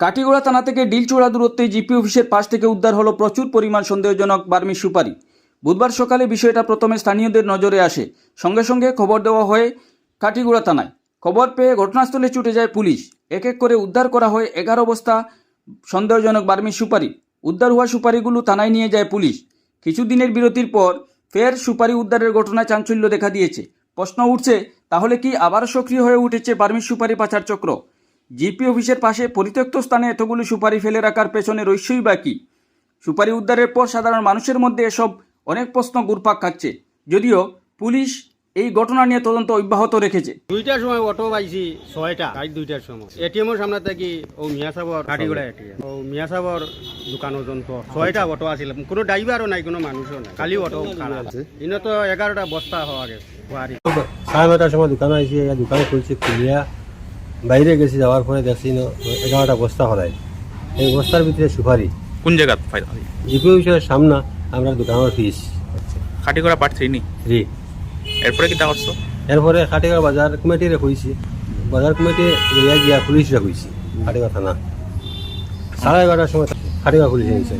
কাটিগড়া থানা থেকে ডিলচোড়া দূরত্বে জিপি অফিসের পাশ থেকে উদ্ধার হলো প্রচুর পরিমাণ সন্দেহজনক বার্মি সুপারি। বুধবার সকালে বিষয়টা প্রথমে স্থানীয়দের নজরে আসে। সঙ্গে সঙ্গে খবর দেওয়া হয় কাটিগুড়া থানায়। খবর পেয়ে ঘটনাস্থলে ছুটে যায় পুলিশ। এক এক করে উদ্ধার করা হয় এগারো বস্তা সন্দেহজনক বার্মি সুপারি। উদ্ধার হওয়া সুপারিগুলো থানায় নিয়ে যায় পুলিশ। কিছুদিনের বিরতির পর ফের সুপারি উদ্ধারের ঘটনায় চাঞ্চল্য দেখা দিয়েছে। প্রশ্ন উঠছে, তাহলে কি আবার সক্রিয় হয়ে উঠেছে বার্মি সুপারি পাচার চক্র? জিপি অফিসের পাশে পরিত্যক্ত স্থানে এতগুলো সুপারি ফেলে রাখার পেছনে রহস্যই বা কি? সুপারি উদ্ধারের পর সাধারণ মানুষের মধ্যে এসব অনেক প্রশ্ন ঘুরপাক খাচ্ছে। যদিও পুলিশ এই ঘটনা নিয়ে তদন্ত অব্যাহত রেখেছে। দুইটার সময় অটো পাইছি ছয়টা রাত দুইটার সময়। এটিএমের সামনে থাকি ও মিয়া সাবর কাটিগড়া এটিএম। ও মিয়া সাবর দোকানের যন্ত্র ছয়টা অটো আছিল। কোনো ড্রাইভারও নাই কোনো মানুষও নাই। খালি অটো খারাপ ইনে তো এগারোটা বস্তা হওয়া গেছে সাড়ে নটার সময় দোকানে আইসি এই দোকানে খুলছি খুলিয়া। বাইরে গেছি যাওয়ার পরে দেখছি এগারোটা বস্তা হলাই এই বস্তার ভিতরে সুপারি। কোন ফাইদা জিপি অফিসের সামনা আমরা দোকানের ফিস খাটি করা পার্ট থ্রি নি? জি। এরপরে কিতা করছ এরপরে খাটিগড় বাজার কমিটিরে কইছি বাজার কমিটি লইয়া গিয়া পুলিশরা কইছি খাটিগড় থানা। সাড়ে এগারোটার সময় খাটিগড় পুলিশ আইছে